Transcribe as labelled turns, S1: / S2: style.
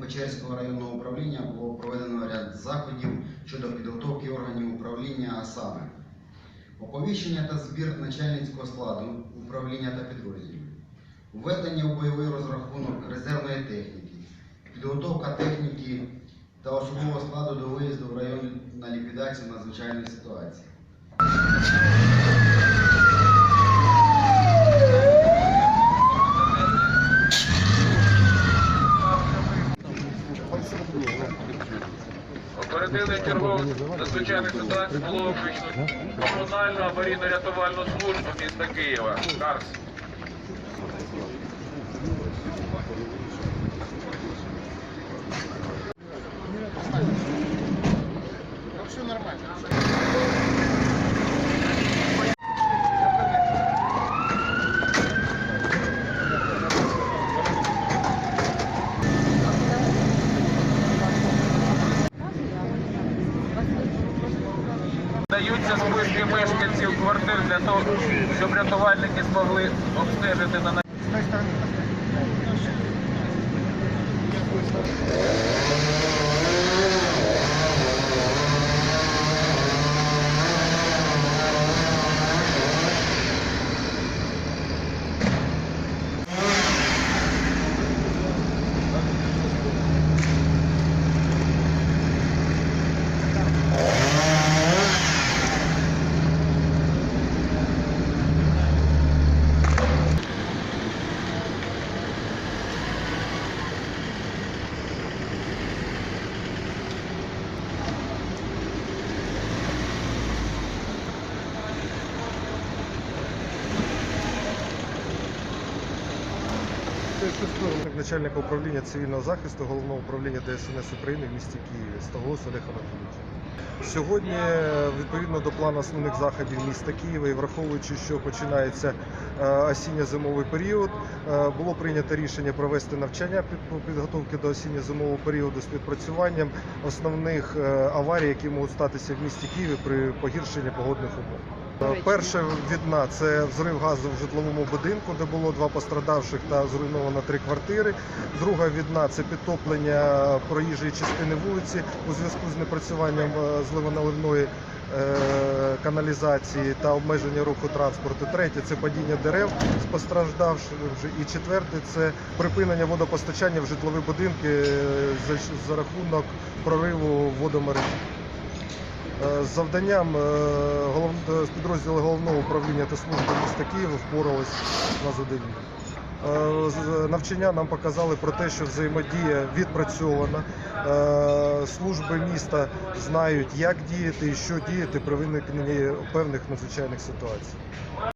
S1: Печерського районного управління було проведено ряд заходів щодо підготовки органів управління, а саме оповіщення та збір начальницького складу управління та підрозділів, введення у бойовий розрахунок резервної техніки, підготовка техніки та особового складу до виїзду в район на ліквідацію надзвичайних ситуацій.
S2: Оперативний чергових надзвичайних ситуацій було виключно комунальну аварійно-рятувальну службу міста Києва. Карс. Даються списки мешканців квартир для того, щоб рятувальники змогли обстежити на
S3: начальника управління цивільного захисту головного управління ДСНС України в місті Києві Стаголос Олег Анатолійович. Сьогодні, відповідно до плану основних заходів міста Києва і враховуючи, що починається е, осінньо-зимовий період, е, було прийнято рішення провести навчання підготовки до осінньо-зимового періоду з відпрацюванням основних е, аварій, які можуть статися в місті Києві при погіршенні погодних умов. Е, Перша відна це взрив газу в житловому будинку, де було два пострадавших та зруйновано три квартири. Друга відна це підтоплення проїжджої частини вулиці у зв'язку з непрацюванням е, зливоналивної е, каналізації та обмеження руху транспорту. Третє це падіння дерев з постраждавших. І четверте це припинення водопостачання в житлові будинки за рахунок прориву водомережі. Е, З завданням е, е, підрозділу головного управління та служби міста Києва впоралися на задовільно. Е, Навчання нам показали про те, що взаємодія відпрацьована. Служби міста знають, як діяти і що діяти при виникненні певних надзвичайних ситуацій.